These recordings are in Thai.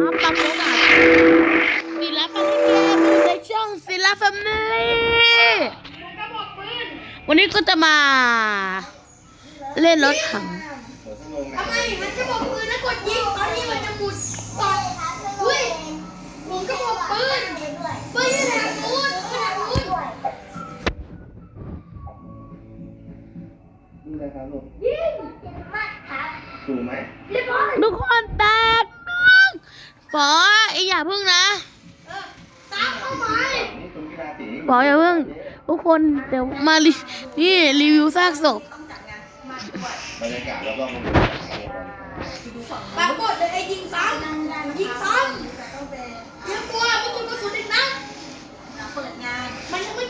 ครับตามโอกาสศิลปะที่เกมอยู่ในช่องศิลปะมิลี่วันนี้ก็จะมา เล่นรถถังทำไมมันจะบอกปืนแล้วกดยิงตอนนี้มันจะหมุดก่อนอุ้ยผมก็บอกปืนปืนอยู่ทางนู้นปืนทางนู้นนี่นะครับลูกยิงถูกไหมเรียบร้อยทุกคนแตกหนึ่ง ปออีอย่าพึ่งนะเออตามเข้ามานี่คุณกีฬาสีปออย่าพึ่งทุกคนเดี๋ยวมารีนี่รีวิวซากศพบรรยากาศรอบๆโรงเรียนปากกดเลยไอ้ยิงซ้ำยิงซ้ำเตรียมตัวประตูกระสุนอีกนัดมันยังไม่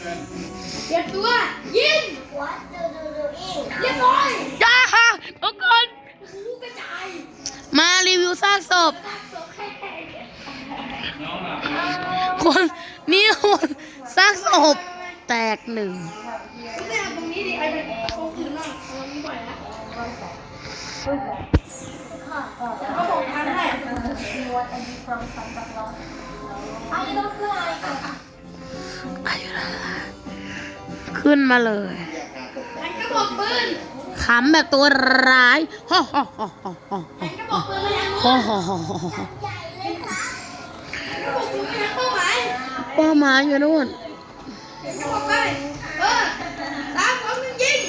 เตรียมตัว ยิงเรียบร้อยจ้าทุกคนหูกระจายมารีวิวซากศพ ตัดตัวแค่คนนี่คนซากศพ แตกหนึ่ง คุณแม่เอาตรงนี้ดิไอ้เป็นตรงอื่นบ้างตรงนี้บ่อยนะเขาบอกทางให้ ขึ้นมาเลยมันก็บอกปืนขำแบบตัวร้ายฮ่อฮ่อฮ่อฮ่อฮ่อมันก็บอกปืนไปทางนู้นฮ่อฮ่อฮ่อฮ่อฮ่อมันก็บอกปืนไปทางเป้าหมายเป้าหมายอยู่นู่นมันก็บอกไปเออสามสองหนึ่งยิง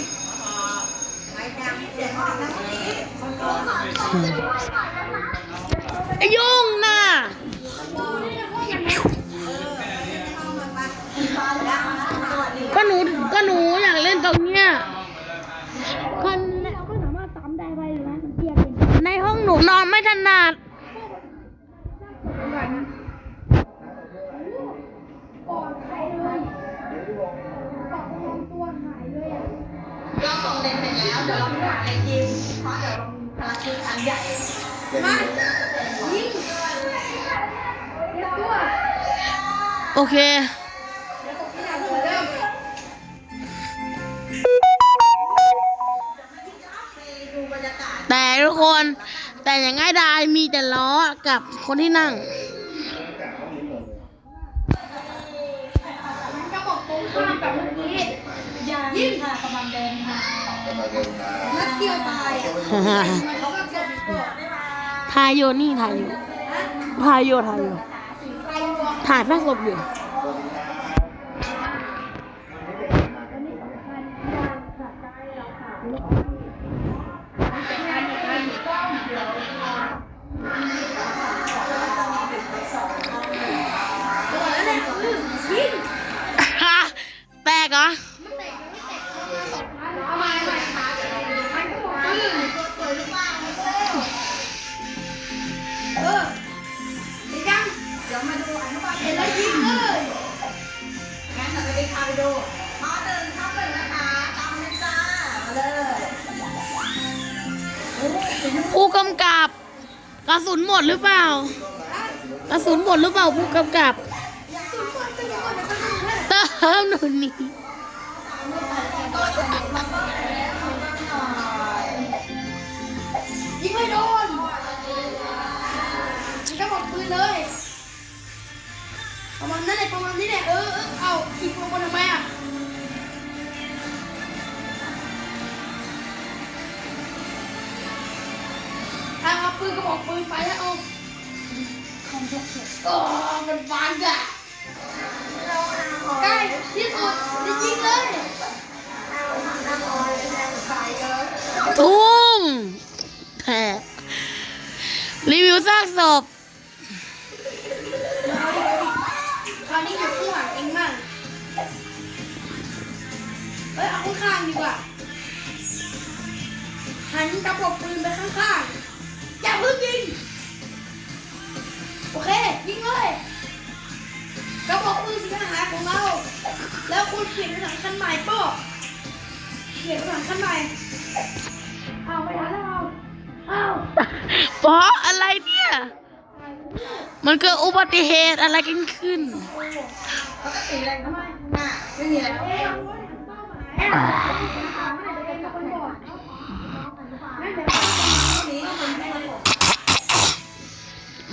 ไอ้ยุ่งน่ะก็หนูก็หนูอยากเล่นตรงเนี้ยคนก็สามารถซ้ำได้ไปเลยนะในห้องหนูนอนไม่ถนัด เราส่งเด็กเสร็จแล้วเดี๋ยวเราไปหาไอ้ยิมเพราะเดี๋ยวเรามีภารกิจอันใหญ่มายิงตัวโอเคแต่ทุกคนแต่อย่างง่ายดายมีแต่ล้อกับคนที่นั่งมันก็บอกตรงข้ามกับเมื่อกี้ยิงค่ะกำลังเดินมา นัดเดียวตายมันก็แบบนี้ก่อนถ่ายอยู่นี่ถ่ายอยู่ถ่ายอยู่ถ่ายอยู่ถ่ายแฟศพอยู่ ระสุนหมดหรือเปล่า กระสุนหมดหรือเปล่าผู้กำกับต้องให้เติมหนูนี่ยิงไม่โดนมันก็บอกปืนเลยประมาณนั้นแหละประมาณนี้แหละเออเออเอาขี่ลงมาทำไมอะ เอาเอาปืนก็บอกปืนไปแล้วเอาโอ้มันบานจ้ะใกล้ที่สุดจะยิงเลยทุ่มแตกรีวิวซากศพคราวนี้อยู่ข้างหลังเองมั่งเอ้ยเอาข้างๆดีกว่า หันกระบอกปืนไปข้างๆอย่าเพิ่งยิง โอเค ยิงเลยกระบอกปืนสีทหารของเรา แล้วคุณเปลี่ยนเป็นถัคันใหม่ป่ะเปลี่ยนเป็นถัคันใหม่เอาไปหทันแล้วเอาปออะไรเนี่ย มันเกิดอุบัติเหตุอะไรกันขึ้นปกติอะไรทำไมน้าไม่มีอะไร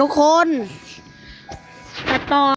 ทุกคนตัดต่อ